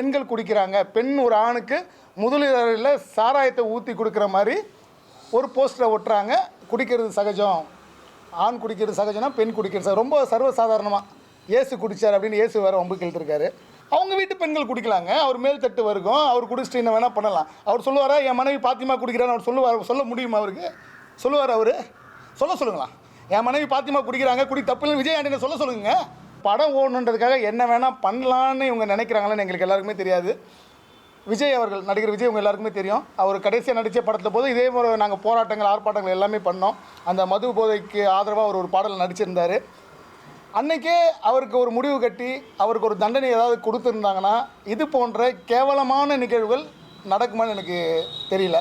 பெண்கள் குடிக்கிறாங்க. பெண் ஒரு ஆணுக்கு முதலில் சாராயத்தை ஊற்றி கொடுக்குற மாதிரி ஒரு போஸ்டரை ஒட்டுறாங்க. குடிக்கிறது சகஜம். ஆண் குடிக்கிறது சகஜம்னா பெண் குடிக்கிறது ரொம்ப சர்வசாதாரணமாக இயேசு குடிச்சார் அப்படின்னு இயேசு வேறு வம்பு இழுத்துருக்காரு அவங்க வீட்டு பெண்கள் குடிக்கலாங்க. அவர் மேல் தட்டு வருகும் அவர் குடிச்சிட்டு என்ன வேணால் பண்ணலாம். அவர் சொல்லுவாரா என் மனைவி பாத்திமா குடிக்கிறான்னு அவர் சொல்லுவார். சொல்ல முடியுமா அவருக்கு? சொல்லுவார் அவர்? சொல்ல சொல்லுங்களா என் மனைவி பாத்திமா குடிக்கிறாங்க. குடி தப்புன்னு விஜய் ஆண்டனை சொல்ல சொல்லுங்க. படம் ஓடணுன்றதுக்காக என்ன வேணால் பண்ணலான்னு இவங்க நினைக்கிறாங்களான்னு எங்களுக்கு எல்லாருக்குமே தெரியாது. விஜய் அவர்கள் நடிகர் விஜய் உங்கள் எல்லாருக்குமே தெரியும். அவர் கடைசியாக நடித்த படத்தில் போது இதே மாதிரி நாங்கள் போராட்டங்கள் ஆர்ப்பாட்டங்கள் எல்லாமே பண்ணோம். அந்த மது போதைக்கு ஆதரவாக அவர் ஒரு பாடல் நடிச்சிருந்தார். அன்னைக்கே அவருக்கு ஒரு முடிவு கட்டி அவருக்கு ஒரு தண்டனை ஏதாவது கொடுத்துருந்தாங்கன்னா இது போன்ற கேவலமான நிகழ்வுகள் நடக்குமான்னு எனக்கு தெரியல.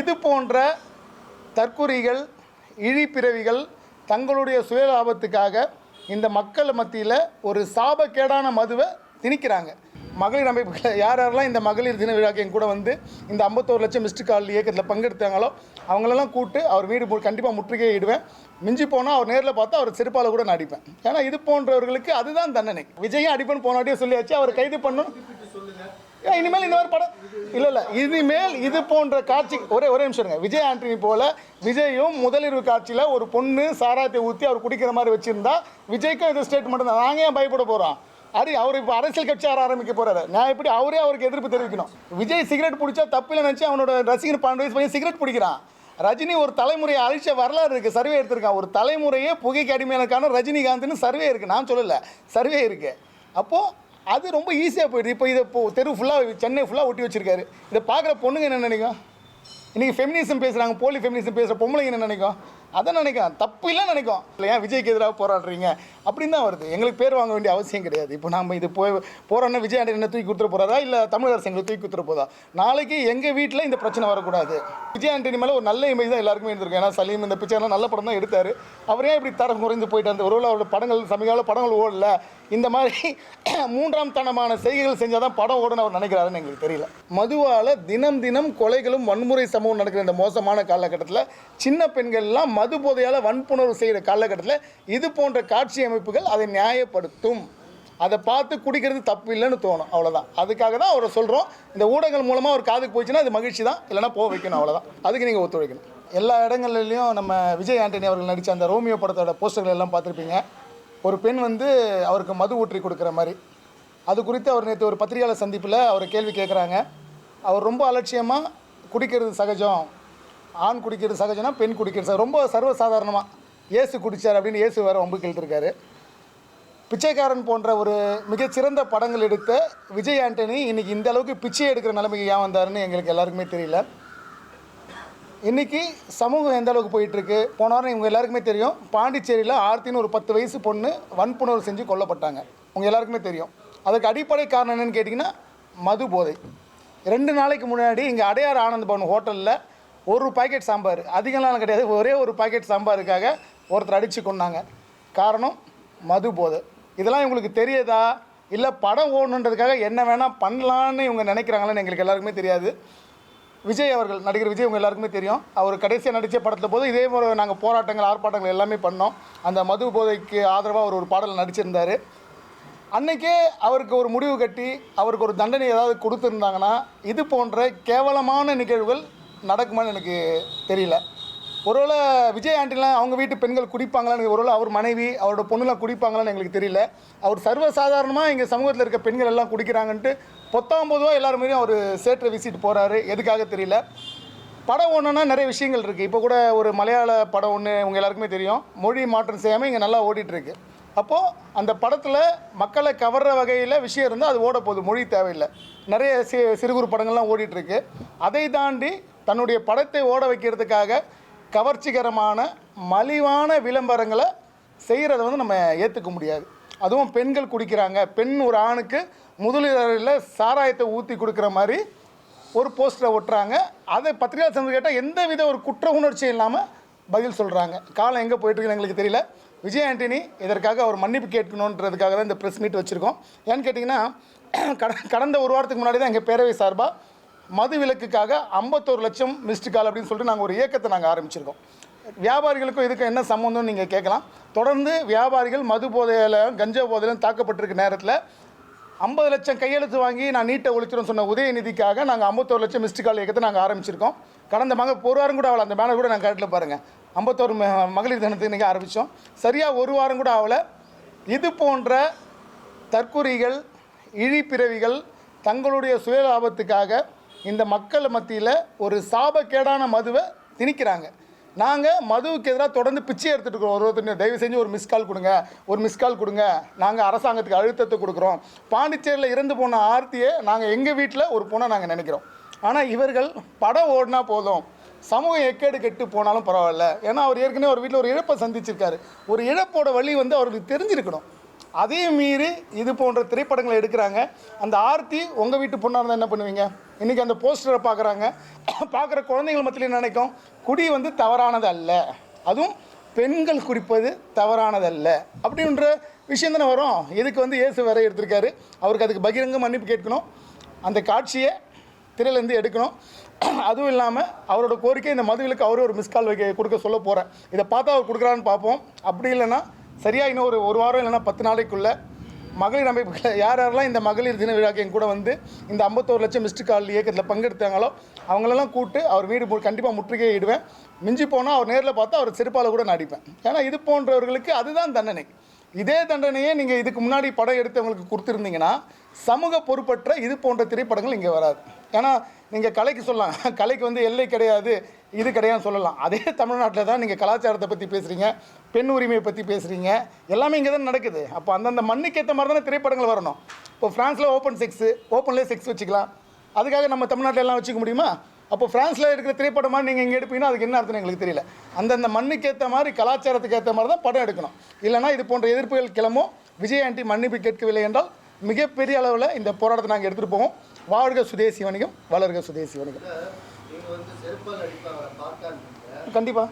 இது போன்ற தற்குறிகள் இழிப்பிறவிகள் தங்களுடைய சுயலாபத்துக்காக இந்த மக்கள் மத்தியில் ஒரு சாபக்கேடான மதுவை திணிக்கிறாங்க. மகளிர் அமைப்புகள் யார் யாரெல்லாம் இந்த மகளிர் தின விழாக்கு என் கூட வந்து இந்த ஐம்பத்தோரு லட்சம் மிஸ்டு கால் இயக்கத்தில் பங்கெடுத்தாங்களோ அவங்களெல்லாம் கூப்பிட்டு அவர் வீடு கண்டிப்பாக முற்றுகையிடுவேன் மிஞ்சி போனால் அவர் நேரில் பார்த்தா அவர் செருப்பால் கூட நான் அடிப்பேன். ஏன்னா இது போன்றவர்களுக்கு அதுதான் தண்டனை. விஜயும் அடிப்பேன் போனாட்டியே சொல்லியாச்சு அவர் கைது பண்ணணும். ஏன் இனிமேல் இந்த மாதிரி படம் இல்லை இல்லை. இனிமேல் இது போன்ற காட்சி ஒரே ஒரே நிமிஷம் இருங்க. விஜய் ஆண்டனி போல விஜயும் முதலிரவு காட்சியில் ஒரு பொண்ணு சாராயத்தை ஊற்றி அவர் குடிக்கிற மாதிரி வச்சிருந்தா விஜய்க்கும் இது ஸ்டேட்மெண்ட் தான். நாங்கள் ஏன் பயப்பட போகிறோம் அது அவர் இப்போ அரசியல் கட்சி ஆர ஆரம்பிக்க போறாரு. நான் எப்படி அவரே அவருக்கு எதிர்ப்பு தெரிவிக்கணும்? விஜய் சிகரெட் பிடிச்சா தப்பில்லை நினச்சி அவனோட ரசிகர் பன்னெண்டு வயசு பையன் சிகரெட் பிடிக்கிறான். ரஜினி ஒரு தலைமுறையை அழிச்ச வரலாறு இருக்குது சர்வே எடுத்திருக்கான். ஒரு தலைமுறையே புகைக்கு அடிமையானக்கான ரஜினிகாந்த்னு சர்வே இருக்குது நான் சொல்லலை. சர்வே இருக்குது அப்போது அது ரொம்ப ஈஸியாக போயிடுது. இப்போ இதை இப்போ தெரு ஃபுல்லாக சென்னை ஃபுல்லாக ஒட்டி வச்சிருக்காரு. இதை பார்க்குற பொண்ணுங்க என்ன நினைக்கும்? இன்றைக்கி ஃபெமினிசம் பேசுகிறாங்க போலி ஃபெமினிசம் பேசுகிற பொம்பளைங்க என்ன நினைக்கும்? அதை நினைக்கும் தப்பு இல்லை நினைக்கும் இல்லை ஏன் விஜய்க்கு எதிராக போராடுறீங்க? அப்படின்னு தான் வருது. எங்களுக்கு பேர் வாங்க வேண்டிய அவசியம் கிடையாது. இப்போ நம்ம இது போய் போகிறோன்னா விஜய் ஆண்டனி என்ன தூக்கி கொடுத்துட போகிறாரா இல்லை தமிழக அரசு எங்களுக்கு தூக்கி கொடுத்துட போதா? நாளைக்கு எங்கள் வீட்டில் இந்த பிரச்சனை வரக்கூடாது. விஜய் ஆண்டனி மேலே ஒரு நல்ல இமேஜ் தான் எல்லாருக்குமே இருந்திருக்கு ஏன்னா சலீம் இந்த பிக்சர்லாம் நல்ல படம் தான் எடுத்தார். அவரே இப்படி தரம் குறைந்து போயிட்டார்? ஒருவேளை அவரோட படங்கள் சமீபகால படங்கள் ஓடல. இந்த மாதிரி மூன்றாம் தனமான செய்கைகள் செஞ்சால் தான் படம் ஓடணும் அவர் நினைக்கிறாருன்னு எங்களுக்கு தெரியல. மதுவால் தினம் தினம் கொலைகளும் வன்முறை சம்பவம் நடக்கிற இந்த மோசமான காலகட்டத்தில் சின்ன பெண்கள்லாம் மது போதையால் வன்புணர்வு செய்கிற காலகட்டத்தில் இது போன்ற காட்சி அமைப்புகள் அதை நியாயப்படுத்தும். அதை பார்த்து குடிக்கிறது தப்பு இல்லைன்னு தோணும். அவ்வளோதான் அதுக்காக தான் அவரை சொல்கிறோம் இந்த ஊடகங்கள் மூலமாக ஒரு காதுக்கு போச்சுன்னா அது மகிழ்ச்சி தான். இல்லைன்னா போக வைக்கணும். அவ்வளோதான் அதுக்கு நீங்கள் ஒத்துழைக்கணும். எல்லா இடங்கள்லையும் நம்ம விஜய் ஆண்டனி அவர்கள் நடித்த அந்த ரோமியோ படத்தோட போஸ்டர்கள் எல்லாம் பார்த்துருப்பீங்க. ஒரு பெண் வந்து அவருக்கு மது ஊற்றி கொடுக்குற மாதிரி. அது குறித்து அவர் நேற்று ஒரு பத்திரிகையாளர் சந்திப்பில் அவர் கேள்வி கேட்குறாங்க அவர் ரொம்ப அலட்சியமாக குடிக்கிறது சகஜம். ஆண் குடிக்கிறது சகஜம்னா பெண் குடிக்கிறது ரொம்ப சர்வசாதாரணமாக இயேசு குடித்தார் அப்படின்னு இயேசு வேறு வம்பு கேட்டுருக்காரு பிச்சைக்காரன் போன்ற ஒரு மிகச்சிறந்த படங்கள் எடுத்த விஜய் ஆண்டனி இன்றைக்கி இந்த அளவுக்கு பிச்சை எடுக்கிற நிலைமைக்கு ஏன் வந்தாருன்னு எங்களுக்கு எல்லாருக்குமே தெரியல. இன்றைக்கி சமூகம் எந்த அளவுக்கு போயிட்டுருக்கு? போன வாரம் இவங்க எல்லாருக்குமே தெரியும். பாண்டிச்சேரியில் ஆர்த்தின்னு ஒரு பத்து வயசு பொண்ணு வன்புணர்வு செஞ்சு கொல்லப்பட்டாங்க. உங்கள் எல்லாருக்குமே தெரியும். அதுக்கு அடிப்படை காரணம் என்னென்னு கேட்டிங்கன்னா மது போதை. ரெண்டு நாளைக்கு முன்னாடி இங்கே அடையார் ஆனந்த் பவன் ஹோட்டலில் ஒரு பாக்கெட் சாம்பார். அதிகம்லாம் கிடையாது. ஒரே ஒரு பாக்கெட் சாம்பாருக்காக ஒருத்தர் அடித்து கொண்டாங்க காரணம் மது போதை. இதெல்லாம் இவங்களுக்கு தெரியுதா? இல்லை படம் ஓடணுன்றதுக்காக என்ன வேணால் பண்ணலான்னு இவங்க நினைக்கிறாங்களான்னு எங்களுக்கு எல்லாருக்குமே தெரியாது. விஜய் அவர்கள் நடிகர் விஜய் உங்க எல்லாருக்குமே தெரியும். அவர் கடைசியாக நடித்த படத்தில் போது இதே மாதிரி நாங்கள் போராட்டங்கள் ஆர்ப்பாட்டங்கள் எல்லாமே பண்ணோம். அந்த மது போதைக்கு ஆதரவாக அவர் ஒரு பாடல் நடிச்சிருந்தார். அன்னைக்கே அவருக்கு ஒரு முடிவு கட்டி அவருக்கு ஒரு தண்டனை ஏதாவது கொடுத்துருந்தாங்கன்னா இது போன்ற கேவலமான நிகழ்வுகள் நடக்குமான்னு எனக்கு தெரியல. ஒருவேளை விஜய் ஆண்டிலாம் அவங்க வீட்டு பெண்கள் குடிப்பாங்களான்னு ஒருவேளை அவர் மனைவி அவரோட பொண்ணுலாம் குடிப்பாங்களான்னு எங்களுக்கு தெரியல. அவர் சர்வசாதாரணமாக எங்கள் சமூகத்தில் இருக்க பெண்கள் எல்லாம் குடிக்கிறாங்கன்ட்டு பொத்தாம்பதுவாக எல்லாருமே அவர் சேற்றை வீசிட்டு போகிறாரு எதுக்காக தெரியல. படம் ஒன்றுனா நிறைய விஷயங்கள் இருக்குது இப்போ கூட ஒரு மலையாள படம் ஒன்று உங்கள் எல்லாருக்குமே தெரியும். மொழி மாற்றம் செய்யாமல் இங்கே நல்லா ஓடிட்டுருக்கு அப்போது அந்த படத்தில் மக்களை கவர்ற வகையில் விஷயம் இருந்தால் அது ஓட போகுது. மொழி தேவையில்லை. நிறைய சி சிறு குறு படங்கள்லாம் ஓடிட்டுருக்கு அதை தாண்டி தன்னுடைய படத்தை ஓட வைக்கிறதுக்காக கவர்ச்சிகரமான மலிவான விளம்பரங்களை செய்கிறத வந்து நம்ம ஏற்றுக்க முடியாது. அதுவும் பெண்கள் குடிக்கிறாங்க. பெண் ஒரு ஆணுக்கு முதலில் சாராயத்தை ஊற்றி கொடுக்குற மாதிரி ஒரு போஸ்டரை ஒட்டுறாங்க. அதை பத்திரிகை சந்தை கேட்டால் எந்த வித ஒரு குற்ற உணர்ச்சியும் இல்லாமல் பதில் சொல்கிறாங்க காலம் எங்கே போயிட்டுருக்குன்னு எங்களுக்கு தெரியல. விஜய் ஆண்டனி இதற்காக அவர் மன்னிப்பு கேட்கணுன்றதுக்காக தான் இந்த ப்ரெஸ் மீட் வச்சுருக்கோம். ஏன்னு கேட்டிங்கன்னா கட- கடந்த ஒரு வாரத்துக்கு முன்னாடி தான் எங்கள் பேரவை சார்பாக மது விலக்குக்காக ஐம்பத்தோரு லட்சம் மிஸ்டு கால் அப்படின்னு சொல்லிட்டு நாங்கள் ஒரு இயக்கத்தை நாங்கள் ஆரம்பிச்சிருக்கோம். வியாபாரிகளுக்கும் இதுக்கும் என்ன சம்மந்தம்னு நீங்கள் கேட்கலாம். தொடர்ந்து வியாபாரிகள் மது போதையில் கஞ்சா போதையிலும் தாக்கப்பட்டிருக்க நேரத்தில் ஐம்பது லட்சம் கையெழுத்து வாங்கி நான் நீட்டை ஒழிச்சிடும் சொன்ன உதயநிதிக்காக நாங்கள் ஐம்பத்தோரு லட்சம் மிஸ்டு கால் இயக்கத்தை நாங்கள் ஆரம்பிச்சிருக்கோம். கடந்த மக ஒரு வாரம் கூட ஆகலை. அந்த பேனர் கூட நாங்கள் கேட்டில் பாருங்கள் ஐம்பத்தோரு ம- மகளிர் தினத்துக்கு இன்றைக்கி ஆரம்பித்தோம் சரியாக ஒரு வாரம் கூட ஆகலை. இது போன்ற தற்குறிகள் இழிப்பிறவிகள் தங்களுடைய சுயலாபத்துக்காக இந்த மக்கள் மத்தியில் ஒரு சாபக்கேடான மதுவை திணிக்கிறாங்க. நாங்கள் மதுவுக்கு எதிராக தொடர்ந்து பிச்சை எடுத்துகிட்டு இருக்கிறோம். ஒரு ஒருத்தர் தயவு செஞ்சு ஒரு மிஸ் கால் கொடுங்க. ஒரு மிஸ் கால் கொடுங்க. நாங்கள் அரசாங்கத்துக்கு அழுத்தத்தை கொடுக்குறோம். பாண்டிச்சேரியில் இறந்து போன ஆர்த்தியை நாங்கள் எங்கள் வீட்டில் ஒரு பொண்ணை நாங்கள் நினைக்கிறோம். ஆனால் இவர்கள் படம் ஓடினா போதும். சமூகம் எக்கேடு கெட்டு போனாலும் பரவாயில்ல. ஏன்னா அவர் ஏற்கனவே ஒரு வீட்டில் ஒரு இழப்பை சந்திச்சிருக்காரு. ஒரு இழப்போட வழி வந்து அவருக்கு தெரிஞ்சிருக்கணும். அதையும் மீறி இது போன்ற திரைப்படங்களை எடுக்கிறாங்க. அந்த ஆர்த்தி உங்கள் வீட்டு பொண்ணாக இருந்தால் என்ன பண்ணுவீங்க? இன்றைக்கி அந்த போஸ்டரை பார்க்குறாங்க பார்க்குற குழந்தைகள் மத்தியில் நினைக்கும்? குடி வந்து தவறானது அல்ல. அதுவும் பெண்கள் குடிப்பது தவறானதல்ல அப்படின்ற விஷயம் தானே வரும். இதுக்கு வந்து இயேசு வேற எடுத்திருக்காரு. அவருக்கு அதுக்கு பகிரங்க மன்னிப்பு கேட்கணும். அந்த காட்சியை திரையிலேருந்து எடுக்கணும். அதுவும் இல்லாமல் அவரோட கோரிக்கை இந்த மதுவிலுக்கு அவரே ஒரு மிஸ்கால் வைக்க கொடுக்க சொல்ல போகிறேன் இதை பார்த்தா அவர் கொடுக்குறான்னு பார்ப்போம். அப்படி இல்லைன்னா சரியாக இன்னும் ஒரு ஒரு வாரம் இல்லைன்னா பத்து நாளைக்குள்ளே மகளிர் அமைப்புகள் யார் யாரெல்லாம் இந்த மகளிர் தின விழாக்கு என் கூட வந்து இந்த ஐம்பத்தோரு லட்சம் மிஸ்டு கால் இயக்கத்தில் பங்கெடுத்தாங்களோ அவங்களெல்லாம் கூப்பிட்டு அவர் வீடு கண்டிப்பாக முற்றுகையிடுவேன் மிஞ்சி போனால் அவர் நேரில் பார்த்தா அவர் செருப்பால் கூட நான் அடிப்பேன். ஏன்னா இது போன்றவர்களுக்கு அதுதான் தண்டனை. இதே தண்டனையே நீங்கள் இதுக்கு முன்னாடி படம் எடுத்தவங்களுக்கு கொடுத்துருந்தீங்கன்னா சமூக பொறுப்பற்ற இது போன்ற திரைப்படங்கள் இங்கே வராது. ஏன்னா நீங்கள் கலைக்கு சொல்லலாம். கலைக்கு வந்து எல்லை கிடையாது இது கிடையாதுன்னு சொல்லலாம். அதே தமிழ்நாட்டில் தான் நீங்கள் கலாச்சாரத்தை பற்றி பேசுகிறீங்க பெண் உரிமையை பற்றி பேசுகிறீங்க எல்லாமே இங்கே தான் நடக்குது. அப்போ அந்தந்த மண்ணுக்கு ஏற்ற மாதிரி தானே திரைப்படங்கள் வரணும். இப்போ ஃப்ரான்ஸில் ஓப்பன் செக்ஸு ஓப்பன்லேயே செக்ஸ் வச்சுக்கலாம். அதுக்காக நம்ம தமிழ்நாட்டில் எல்லாம் வச்சுக்க முடியுமா? அப்போ ஃப்ரான்ஸில் இருக்கிற திரைப்படமாக நீங்கள் இங்கே எடுப்பீங்கன்னா அதுக்கு என்ன அர்த்தம் எங்களுக்கு தெரியல. அந்தந்த மண்ணுக்கு ஏற்ற மாதிரி கலாச்சாரத்துக்கு ஏற்ற மாதிரி தான் படம் எடுக்கணும். இல்லைனா இது போன்ற எதிர்ப்புகள் கிளம்பும். விஜய் ஆண்டி மன்னிப்பு கேட்கவில்லை என்றால் மிகப்பெரிய அளவில் இந்த போராட்டத்தை நாங்கள் எடுத்துகிட்டு போவோம். வாழ்க சுதேசி வணிகம் வளர்க சுதேசி வணிகம். கண்டிப்பாக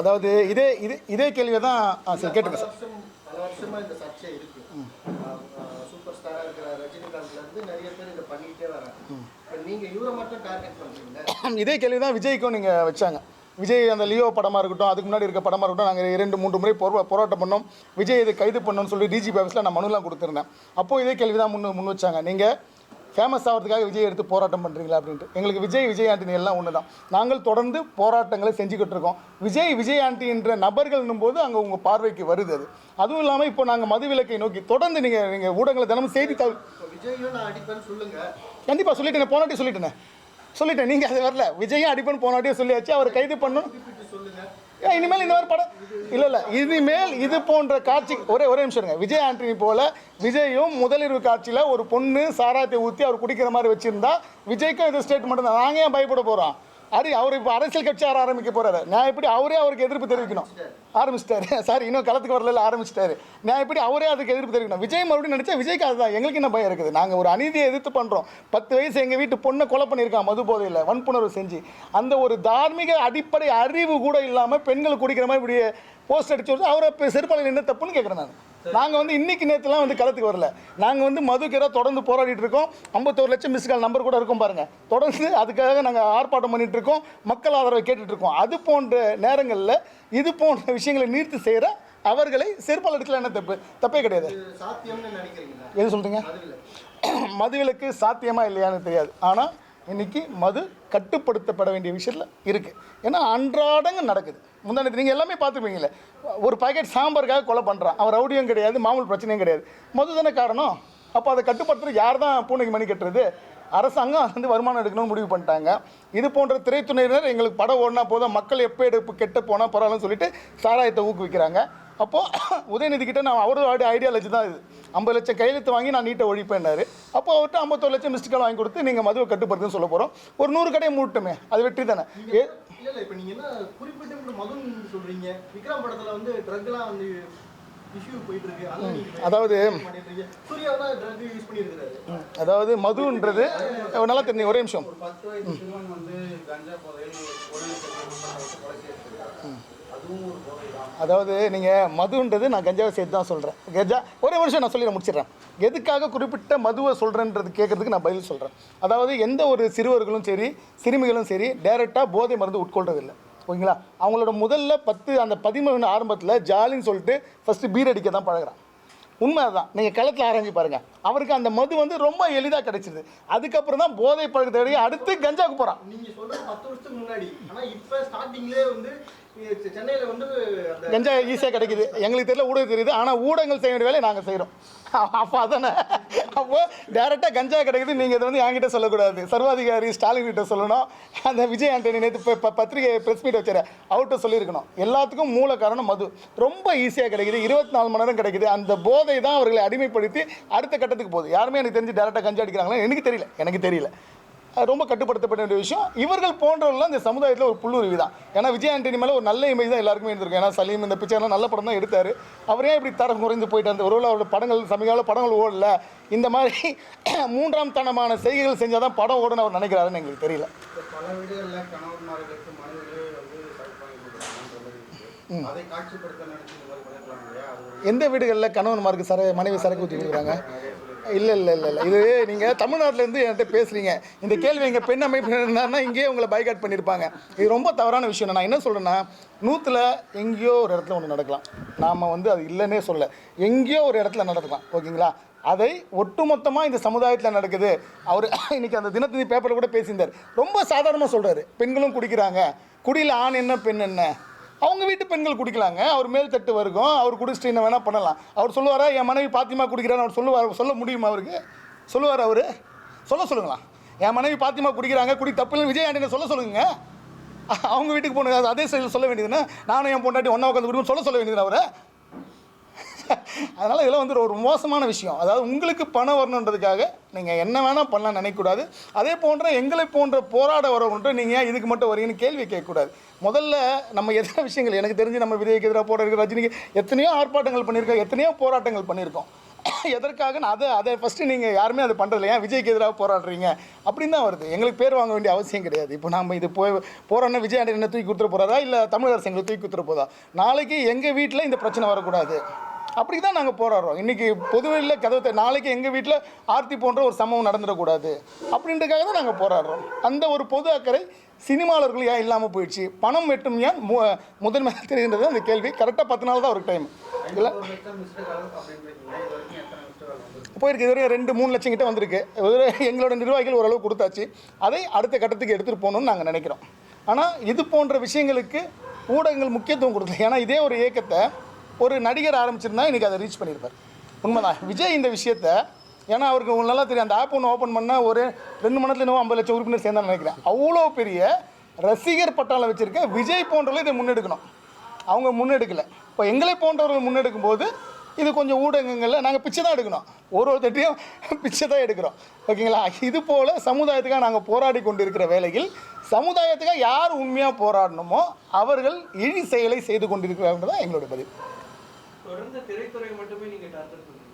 அதாவது இதே இதே இதே கேள்வியை தான் சரி கேட்டுங்க பல சார். ஸ்டாரா இருக்கிற ரஜினிகாந்த்ல இருந்து நிறைய பேர் இதை பண்ணிக்கிட்டே வராங்க. இப்ப நீங்க இவரை மட்டும் டார்கெட் பண்றீங்க இதே கேள்வி தான் விஜய்க்கும் நீங்கள் வச்சாங்க. விஜய் அந்த லியோ படமாக இருக்கட்டும் அதுக்கு முன்னாடி இருக்க படமாக இருக்கட்டும் நாங்கள் இரண்டு மூன்று முறை போரா போராட்டம் பண்ணோம். விஜய் இதை கைது பண்ணணும்னு சொல்லி டிஜிபி ஆஃபீஸில் நான் மனுலாம் கொடுத்துருந்தேன். அப்போது இதே கேள்வி தான் முன் முன் வச்சாங்க. நீங்கள் ஃபேமஸ் ஆகிறதுக்காக விஜய் எடுத்து போராட்டம் பண்ணுறீங்களா அப்படின்ட்டு. எங்களுக்கு விஜய் விஜய் ஆண்டனி எல்லாம் ஒன்று தான் நாங்கள் தொடர்ந்து போராட்டங்களை செஞ்சுக்கிட்டு இருக்கோம். விஜய் விஜய் ஆண்டி என்ற நபர்கள்னும் போது அங்கே உங்கள் பார்வைக்கு வருது அது. அதுவும் இல்லாமல் இப்போ நாங்கள் மதுவிலக்கை நோக்கி தொடர்ந்து நீங்கள் நீங்கள் ஊடகங்களை தினமும் அடிப்பேன்னு சொல்லுங்க. கண்டிப்பாக சொல்லிட்டேன் போனாட்டி சொல்லிட்டேனே. சொல்லிட்டேன் நீங்கள் அது வரல. விஜயும் அடிப்பன் போனாட்டியே சொல்லியாச்சு. அவர் கைது சொல்லுங்க. ஏன் இனிமேல் இந்த மாதிரி படம் இல்லை இல்லை இனிமேல் இது போன்ற காட்சி ஒரே ஒரே நிமிஷம் இருங்க. விஜய் ஆண்டனி போல விஜயும் முதலிரவு காட்சியில் ஒரு பொண்ணு சாராயத்தை ஊற்றி அவர் குடிக்கிற மாதிரி வச்சுருந்தா விஜய்க்கும் இது ஸ்டேட்மெண்ட் தான் நாங்கள் ஏன் பயப்பட போகிறோம் அது அவர் இப்போ அரசியல் கட்சி ஆர ஆரம்பிக்க போறாரு. நான் எப்படி அவரே அவருக்கு எதிர்ப்பு தெரிவிக்கணும்? ஆரம்பிச்சிட்டாரு. சாரி இன்னும் களத்துக்கு வரல ஆரம்பிச்சிட்டாரு. நான் எப்படி அவரே அதுக்கு எதிர்ப்பு தெரிவிக்கணும்? விஜய் மறுபடியும் நினச்சா விஜய்க்கு அதுதான். எங்களுக்கு என்ன பயம் இருக்குது? நாங்கள் ஒரு அநீதியை எதிர்த்து பண்ணுறோம் பத்து வயசு எங்கள் வீட்டு பொண்ணை கொலை பண்ணியிருக்கான் மது போதையில் வன்புணர்வு செஞ்சு. அந்த ஒரு தார்மீக அடிப்படை அறிவு கூட இல்லாமல் பெண்கள் குடிக்கிற மாதிரி இப்படி போஸ்ட் அடிச்சு அவரை செருப்பாளர் என்ன தப்புன்னு கேட்குறேன் நான். நாங்கள் வந்து இன்னைக்கு நேற்றுலாம் வந்து களத்துக்கு வரல. நாங்கள் வந்து மதுக்கெதிராக தொடர்ந்து போராடிட்டு இருக்கோம். ஐம்பத்தோரு லட்சம் மிஸ் கால் நம்பர் கூட இருக்கும் பாருங்கள் தொடர்ந்து அதுக்காக நாங்கள் ஆர்ப்பாட்டம் பண்ணிட்டு இருக்கோம். மக்கள் ஆதரவை கேட்டுட்டு இருக்கோம். அது போன்ற நேரங்களில் இது போன்ற விஷயங்களை நீர்த்து செய்கிற அவர்களை செருப்பால் அடிக்கலாம் என்ன தப்பு? தப்பே கிடையாது. எது சொல்கிறீங்க மதுவிலக்கு. சாத்தியமா இல்லையான்னு தெரியாது. ஆனால் இன்னைக்கு மது கட்டுப்படுத்தப்பட வேண்டிய விஷயத்தில் இருக்குது ஏன்னா அன்றாடங்க நடக்குது. முந்தானத்து நீங்கள் எல்லாமே பார்த்துருப்பீங்களே ஒரு பாக்கெட் சாம்பாருக்காக கொலை பண்ணுறான் அவன் ரவுடியும் கிடையாது மாமூல் பிரச்சனையும் கிடையாது. முதல் தானே காரணம்? அப்போ அதை கட்டுப்படுத்துறது யார் தான் பூனைக்கு மணி கட்டுறது? அரசாங்கம் வந்து வருமானம் எடுக்கணும்னு முடிவு பண்ணிட்டாங்க. இது போன்ற திரைத்துறையினர் எங்களுக்கு படம் ஓடினா போதும் மக்கள் எப்போ எடுப்பு கெட்டு போனால் பரவாயில்லன்னு சொல்லிட்டு சாராயத்தை ஊக்குவிக்கிறாங்க. அப்போது உதயநிதி கிட்ட நான் அவரோட ஐடியாலஜி தான் இது. ஐம்பது லட்சம் கையெழுத்து வாங்கி நான் நீட்டை ஒழிப்பேன்னாரு. அப்போ அவர்கிட்ட ஐம்பத்தொரு லட்சம் மிஸ்டு கால் வாங்கி கொடுத்து நீங்கள் மதுவை கட்டுப்படுத்துன்னு சொல்ல போகிறோம் ஒரு நூறு கடையை மூட்டுமே அது வெற்றி தானே? ஏ இல்ல இல்ல என்ன குறிப்பிட்டு மதுன்னு சொல்கிறீங்க விக்ரம் படத்தில் வந்து ட்ரக்லாம் வந்து அதாவது அதாவது மதுன்றது நல்லா தெரிஞ்சு ஒரே நிமிஷம். அதாவது நீங்கள் மதுன்றது நான் கஞ்சாவை சேர்த்து தான் சொல்கிறேன் கஜா ஒரே நிமிஷம் நான் சொல்லி முடிச்சிடுறேன். எதுக்காக குறிப்பிட்ட மதுவை சொல்கிறேன்றது கேட்கறதுக்கு நான் பதில் சொல்கிறேன் அதாவது எந்த ஒரு சிறுவர்களும் சரி சிறுமிகளும் சரி டைரெக்டாக போதை மருந்து உட்கொள்றதில்லை. ஓகேங்களா? அவங்களோட முதல்ல பத்து அந்த பதிமூணு ஆரம்பத்தில் ஜாலின்னு சொல்லிட்டு ஃபஸ்ட்டு பீர் அடிக்க தான் பழகுறான். உண்மை அதுதான் நீங்கள் களத்தில் ஆராய்ஞ்சு பாருங்கள் அவருக்கு அந்த மது வந்து ரொம்ப எளிதாக கிடைச்சிது அதுக்கப்புறம் தான் போதை பழக்கத்தை அடுத்து கஞ்சாவுக்கு போகிறான் நீங்க சொல்றது பத்து வருஷத்துக்கு முன்னாடி. இப்ப ஸ்டார்டிங்லயே வந்து சென்னையில வந்து கஞ்சா ஈஸியாக கிடைக்குது. எங்களுக்கு தெரியல ஊடகம் தெரியுது. ஆனால் ஊடகங்கள் செய்ய வேண்டிய வேலையை நாங்கள் செய்கிறோம் அப்போ அதானே? அப்போ டேரெக்டாக கஞ்சா கிடைக்குது. நீங்கள் இதை வந்து என்கிட்ட சொல்லக்கூடாது. சர்வாதிகாரி ஸ்டாலின் கிட்ட சொல்லணும். அந்த விஜய் ஆண்டனி நேற்று இப்போ பத்திரிகை ப்ரெஸ் மீட் வச்சாரு. அவர்கிட்ட சொல்லியிருக்கணும். எல்லாத்துக்கும் மூல காரணம் மது. ரொம்ப ஈஸியாக கிடைக்குது. இருபத்தி நாலு மணி நேரம் கிடைக்குது. அந்த போதை தான் அவர்களை அடிமைப்படுத்தி அடுத்த கட்டத்துக்கு போகுது. யாருமே எனக்கு தெரிஞ்சு டேரெக்டாக கஞ்சா அடிக்கிறாங்களா எனக்கு தெரியல. எனக்கு தெரியல. ரொம்ப கட்டுப்படுத்தப்பட்ட வேண்டிய விஷயம். இவர்கள் போன்றவர்கள்லாம் இந்த சமுதாயத்தில் ஒரு புல்லுருவி தான். ஏன்னா விஜய் ஆண்டனி மேலே ஒரு நல்ல இமேஜ் தான் எல்லாருக்குமே இருந்திருக்கும். ஏன்னா சலீம் இந்த பிக்சர்லாம் நல்ல படம் தான் எடுத்தார். அவரே இப்படி தரம் குறைந்து போயிட்டு அந்த ஒருவேளை அவரோட படங்கள் சமீகால படங்கள் ஓடல. இந்த மாதிரி மூன்றாம் தனமான செய்கைகள் செஞ்சால் தான் படம் ஓடுன்னு அவர் நினைக்கிறாருன்னு எங்களுக்கு தெரியல. அதை காட்சிப்படுத்த நினைச்சு இந்த மாதிரி பண்ணிருக்கலாம் இல்லையா அது ஒரு எந்த வீடுகளில் கணவன்மாருக்கு சர மனைவி சரக்கு ஊற்றி கொடுக்குறாங்க? இல்லை இல்லை இல்லை இல்லை. இது நீங்கள் தமிழ்நாட்டிலேருந்து என்கிட்ட பேசுகிறீங்க இந்த கேள்வி எங்கள் பெண் அமைப்பு இருந்தாருன்னா இங்கேயே உங்களை பைகாட் பண்ணியிருப்பாங்க இது ரொம்ப தவறான விஷயம். நான் என்ன சொல்கிறேன்னா நூற்றில் எங்கேயோ ஒரு இடத்துல ஒன்று நடக்கலாம். நாம் வந்து அது இல்லைன்னே சொல்ல எங்கேயோ ஒரு இடத்துல நடக்கலாம். ஓகேங்களா? அதை ஒட்டுமொத்தமாக இந்த சமுதாயத்தில் நடக்குது. அவர் இன்றைக்கி அந்த தினத்தந்தி பேப்பரில் கூட பேசியிருந்தார். ரொம்ப சாதாரணமாக சொல்கிறாரு பெண்களும் குடிக்கிறாங்க. குடியில் ஆண் என்ன பெண் என்ன? அவங்க வீட்டு பெண்கள் குடிக்கலாங்க. அவர் மேல் தட்டு வருகும். அவர் குடிச்சிட்டு என்ன வேணால் பண்ணலாம். அவர் சொல்லுவாரா என் மனைவி பாத்திமா குடிக்கிறான்னு அவர் சொல்லுவார். சொல்ல முடியுமா அவருக்கு? சொல்லுவார் அவர்? சொல்ல சொல்லுங்களா என் மனைவி பாத்திமா குடிக்கிறாங்க. குடி தப்பு விஜய் ஆண்டனை சொல்ல சொல்லுங்க. அவங்க வீட்டுக்கு போனது அதே சைடில் சொல்ல வேண்டியதுன்னா நானும் என் பொண்டாட்டி ஒன்றா உட்காந்து குடிக்கணும் சொல்ல சொல்ல வேண்டியது அவரை? அதனால் இதெல்லாம் வந்து ஒரு மோசமான விஷயம். அதாவது உங்களுக்கு பணம் வரணுன்றதுக்காக நீங்கள் என்ன வேணால் பண்ணலாம் நினைக்கக்கூடாது. அதே போன்ற எங்களை போன்ற போராட வரவங்கள்ட்ட நீங்கள் ஏன் இதுக்கு மட்டும் வரீங்கன்னு கேள்வி கேட்கக்கூடாது. முதல்ல நம்ம எத்தனை விஷயங்கள் எனக்கு தெரிஞ்சு நம்ம விஜய்க்கு எதிராக போராடுற ரஜினிக்கு எத்தனையோ ஆர்ப்பாட்டங்கள் பண்ணியிருக்கோம் எத்தனையோ போராட்டங்கள் பண்ணியிருக்கோம். எதற்காக அதை அதை ஃபஸ்ட்டு நீங்கள் யாருமே அது பண்ணுறதில்ல ஏன் விஜய்க்கு எதிராக போராடுறீங்க? அப்படின்னு தான் வருது. எங்களுக்கு பேர் வாங்க வேண்டிய அவசியம் கிடையாது. இப்போ நம்ம இது போய் போகிறோன்னா விஜய் ஆண்டனி என்ன தூக்கி கொடுத்துட போகிறாரா இல்லை தமிழக அரசு எங்களை தூக்கி கொடுத்துட போதா? நாளைக்கு எங்கள் வீட்டில் இந்த பிரச்சனை வரக்கூடாது. அப்படி தான் நாங்கள் போராடுறோம். இன்றைக்கி பொதுவெளியில் கதவை நாளைக்கு எங்கள் வீட்டில் ஆர்த்தி போன்ற ஒரு சம்பவம் நடந்துடக்கூடாது. அப்படின்றதுக்காக தான் நாங்கள் போராடுறோம். அந்த ஒரு பொது அக்கறை சினிமாளர்கள் ஏன் இல்லாமல் போயிடுச்சு? பணம் வெட்டும் ஏன் மு முதன்மை தெரிகின்றது அந்த கேள்வி. கரெக்டாக பத்து நாள் தான் ஒரு டைம் இல்லை? போயிருக்கு. இதுவரை ரெண்டு மூணு லட்சம் கிட்ட வந்திருக்கு. இதுவரை எங்களோட நிர்வாகிகள் ஓரளவு கொடுத்தாச்சு. அதை அடுத்த கட்டத்துக்கு எடுத்துகிட்டு போகணும்னு நாங்கள் நினைக்கிறோம். ஆனால் இது போன்ற விஷயங்களுக்கு ஊடகங்கள் முக்கியத்துவம் கொடுத்தது ஏன்னா இதே ஒரு இயக்கத்தை ஒரு நடிகர் ஆரம்பிச்சிருந்தா இன்றைக்கி அதை ரீச் பண்ணியிருப்பார். உண்மைதான். விஜய் இந்த விஷயத்த ஏன்னா அவருக்கு உங்களுக்கு நல்லா தெரியும் அந்த ஆப் ஒன்று ஓப்பன் பண்ணால் ஒரு ரெண்டு மணி இன்னும் ஐம்பது லட்சம் உறுப்பினர் சேர்ந்தான்னு நினைக்கிறேன். அவ்வளோ பெரிய ரசிகர் பட்டாளம் வச்சுருக்க விஜய் போன்றவர்கள் இதை முன்னெடுக்கணும். அவங்க முன்னெடுக்கலை. இப்போ எங்களை போன்றவர்கள் முன்னெடுக்கும் போது இது கொஞ்சம் ஊடகங்களில் நாங்கள் பிச்சை தான் எடுக்கணும். ஒரு ஒருத்தட்டையும் பிச்சை தான் எடுக்கிறோம். ஓகேங்களா? இது போல் சமுதாயத்துக்காக நாங்கள் போராடி கொண்டிருக்கிற வேளையில் சமுதாயத்துக்காக யார் உண்மையாக போராடணுமோ அவர்கள் இழி செயலை செய்து கொண்டிருக்கிறார்கள் தான் எங்களுடைய பதிவு. தொடர்ந்து திரைத்துறை மட்டுமே நீங்க டார்கெட் பண்றீங்க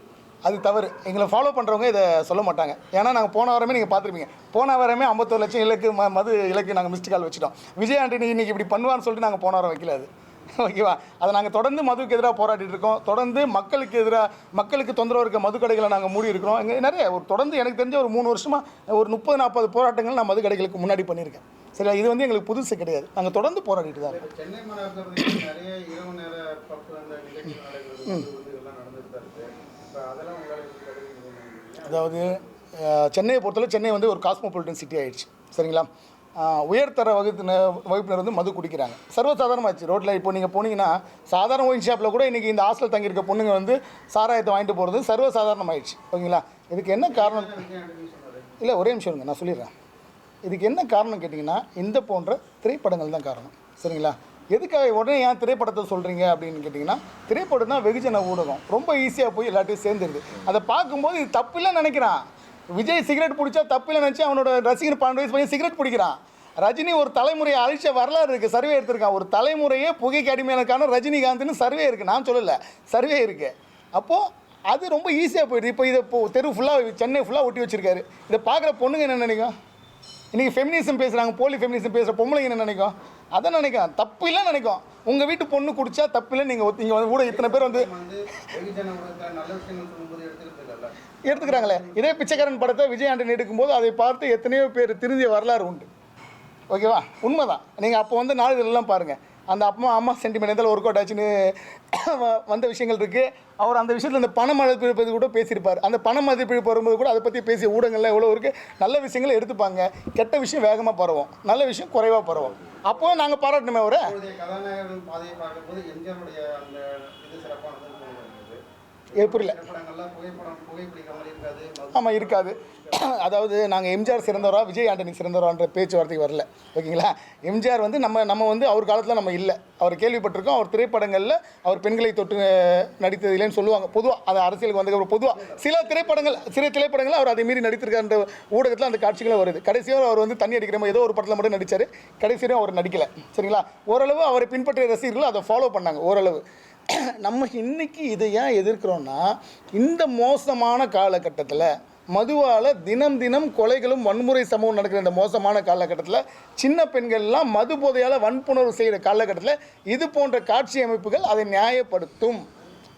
அது தவறு. எங்களை ஃபாலோ பண்ணுறவங்க இதை சொல்ல மாட்டாங்க. ஏன்னா நாங்கள் போன வாரமே நீங்கள் பார்த்துருப்பீங்க. போன வாரமே ஐம்பத்தொரு லட்சம் இலக்கு ம மது இலக்கு நாங்கள் மிஸ்டு கால் வச்சுட்டோம். விஜய் ஆண்டனி இன்னைக்கு இப்படி பண்ணுவான்னு சொல்லிட்டு நாங்கள் போன வாரம் வைக்கல அது. ஓகேவா அதை நாங்கள் தொடர்ந்து மதுவுக்கு எதிராக போராடிட்டு இருக்கோம். தொடர்ந்து மக்களுக்கு எதிராக மக்களுக்கு தொந்தரவு இருக்க மது கடைகளை நாங்கள் மூடி இருக்கிறோம். இங்கே நிறைய ஒரு தொடர்ந்து எனக்கு தெரிஞ்ச ஒரு மூணு வருஷமாக ஒரு முப்பது நாற்பது போராட்டங்கள் நான் மது கடைகளுக்கு முன்னாடி பண்ணியிருக்கேன். சரியா? இது வந்து எங்களுக்கு புதுசு கிடையாது. நாங்கள் தொடர்ந்து போராடிட்டு தான் அதாவது சென்னையை பொறுத்தவரை சென்னை வந்து ஒரு காஸ்மோபாலிட்டன் சிட்டி ஆயிடுச்சு. சரிங்களா? உயர்தர வகுப்பின வகுப்பினர் வந்து மது குடிக்கிறாங்க. சர்வசாதாரணமாச்சு. ரோட்டில் இப்போ நீங்கள் போனீங்கன்னா சாதாரண ஒயின் ஷாப்பில் கூட இன்றைக்கி இந்த ஹாஸ்டல் தங்கியிருக்க பொண்ணுங்க வந்து சாராயத்தை வாங்கிட்டு போகிறது சர்வசாதாரணமாயிடுச்சு. ஓகேங்களா? இதுக்கு என்ன காரணம்? இல்லை ஒரே நிமிஷம் இருங்க. நான் சொல்லிடுறேன். இதுக்கு என்ன காரணம் கேட்டிங்கன்னா இந்த போன்ற திரைப்படங்கள் தான் காரணம். சரிங்களா? எதுக்காக உடனே ஏன் திரைப்படத்தை சொல்கிறீங்க அப்படின்னு கேட்டிங்கன்னா திரைப்படம்னா வெகுஜன ஊடகம். ரொம்ப ஈஸியாக போய் எல்லாத்தையும் சேர்ந்துருது. அதை பார்க்கும்போது இது தப்பில்லைன்னு நினைக்கிறான். விஜய் சிகரெட் பிடிச்சா தப்பில்லை நினச்சி அவனோட ரசிகர் பன்னெண்டு வயசு பையன் சிகரெட் பிடிக்கிறான். ரஜினி ஒரு தலைமுறையை அழிச்ச வரலாறு இருக்குது சர்வே எடுத்திருக்கான். ஒரு தலைமுறையே புகைக்கு அடிமையானக்கான ரஜினிகாந்த்னு சர்வே இருக்குது நான் சொல்லலை சர்வே இருக்குது அப்போது அது ரொம்ப ஈஸியாக போயிடுது. இப்போ இதை இப்போ தெரு ஃபுல்லாக சென்னை ஃபுல்லாக ஒட்டி வச்சுருக்காரு. இதை பார்க்குற பொண்ணுங்க என்ன நினைக்கும்? இன்றைக்கி ஃபெமினிசம் பேசுகிறாங்க போலி ஃபெமினிசம் பேசுகிற பொம்பளைங்க என்ன நினைக்கும்? அதை நினைக்கும். தப்பு இல்லை நினைக்கும். உங்கள் வீட்டு பொண்ணு குடிச்சா தப்பு இல்லை நீங்கள் இங்கே வந்து கூட இத்தனை பேர் வந்து எடுத்துக்கிறாங்களே. இதே பிச்சைக்காரன் படத்தை விஜய் ஆண்டனி எடுக்கும்போது அதை பார்த்து எத்தனையோ பேர் திருந்திய வரலாறு உண்டு. ஓகேவா? உண்மைதான். நீங்கள் அப்போ வந்து நாளிதழெல்லாம் பாருங்கள் அந்த அப்பா அம்மா சென்டிமெண்ட் எதில் ஒர்க் அவுட் ஆச்சுன்னு வந்த விஷயங்கள் இருக்குது அவர் அந்த விஷயத்தில் இந்த பண மதிப்பிழப்பது கூட பேசியிருப்பார். அந்த பண மதிப்பிழப்பு வரும்போது கூட அதை பற்றி பேசிய ஊடகங்கள்லாம் எவ்வளோ இருக்குது நல்ல விஷயங்களை எடுத்துப்பாங்க. கெட்ட விஷயம் வேகமாக பரவும். நல்ல விஷயம் குறைவாக பரவும். அப்போ நாங்கள் பாராட்டணுமே அவரை. புரியல. புகைப்படம் இருக்காது. ஆமாம் இருக்காது. அதாவது நாங்கள் எம்ஜிஆர் சிறந்தவரா விஜய் ஆண்டனி சிறந்தவரான்ற பேச்சுவார்த்தைக்கு வரல. ஓகேங்களா? எம்ஜிஆர் வந்து நம்ம நம்ம வந்து அவர் காலத்தில் நம்ம இல்லை. அவர் கேள்விப்பட்டிருக்கோம் அவர் திரைப்படங்களில் அவர் பெண்களை தொட்டு நடித்தது இல்லைன்னு சொல்லுவாங்க. பொதுவாக அது அரசியலுக்கு வந்த பொதுவாக சில திரைப்படங்கள் சில திரைப்படங்கள் அவர் அதை மீறி நடித்திருக்காருன்ற ஊடகத்தில் அந்த காட்சிகளும் வருது. கடைசியாக அவர் வந்து தண்ணி அடிக்கிற மாதிரி ஏதோ ஒரு படத்தில் மட்டும் நடித்தார் கடைசியும் அவர் நடிக்கலை. சரிங்களா? ஓரளவு அவரை பின்பற்றிய ரசிகர்கள் அதை ஃபாலோ பண்ணாங்க ஓரளவு. நம்ம இன்னைக்கு இதை ஏன் எதிர்க்கிறோன்னா இந்த மோசமான காலகட்டத்தில் மதுவால் தினம் தினம் கொலைகளும் வன்முறை சம்பவம் நடக்கிற இந்த மோசமான காலகட்டத்தில் சின்ன பெண்கள்லாம் மது போதையால் வன்புணர்வு செய்கிற காலகட்டத்தில் இது போன்ற காட்சி அமைப்புகள் அதை நியாயப்படுத்தும்.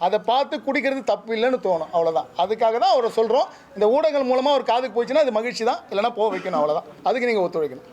அதை பார்த்து குடிக்கிறது தப்பு இல்லைன்னு தோணும். அவ்வளோதான் அதுக்காக தான் அவரை சொல்கிறோம் இந்த ஊடகங்கள் மூலமாக ஒரு காதுக்கு போச்சுன்னா அது மகிழ்ச்சி தான். இல்லைனா போக வைக்கணும். அவ்வளோதான் அதுக்கு நீங்கள் ஒத்துழைக்கணும்.